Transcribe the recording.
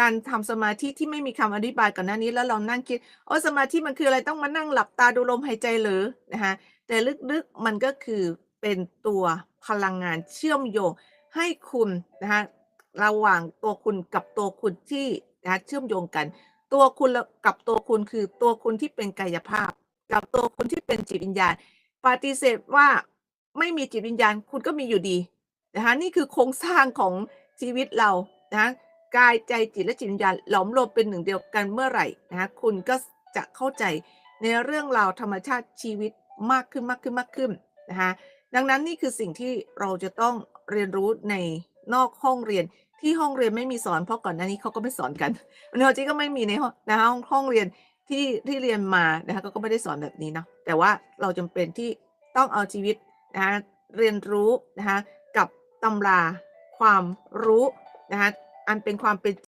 การทำสมาธิที่ไม่มีคำอธิบายก่อนหน้านี้แล้วเรานั่งคิดโอ้สมาธิมันคืออะไรต้องมานั่งหลับตาดูลมหายใจหรือ?นะคะแต่ลึกๆมันก็คือเป็นตัวพลังงานเชื่อมโยงให้คุณนะคะระหว่างตัวคุณกับตัวคุณที่นะคะเชื่อมโยงกัน ตัวคุณกับตัวคุณคือตัวคุณที่เป็นกายภาพ กับตัวคุณที่เป็นจิตวิญญาณ ปฏิเสธว่าไม่มีจิตวิญญาณคุณก็มีอยู่ดีนะคะนี่คือโครงสร้างของชีวิตเรานะคะ กายใจจิตและจิตวิญญาณหลอมรวมเป็นหนึ่งเดียวกันเมื่อไหร่นะคะคุณก็จะเข้าใจในเรื่องราวธรรมชาติชีวิตมากขึ้นๆๆนมากขึ้นนะคะดังนั้นนี่คือสิ่งที่เราจะต้องเรียนรู้ในนอกห้องเรียนที่ห้องเรียนไม่มีสอนเพราะก่อนหน้านี้เขาก็ไม่สอนกันแนวจริงก็ไม่มีในห้องนะคะห้องห้องเรียนที่ที่เรียนมานะคะก็ไม่ได้สอนแบบนี้เนาะแต่ว่าเราจำเป็นที่ต้องเอาชีวิตนะคะเรียนรู้นะคะกับตำราความรู้นะคะ อันเป็นความเป็น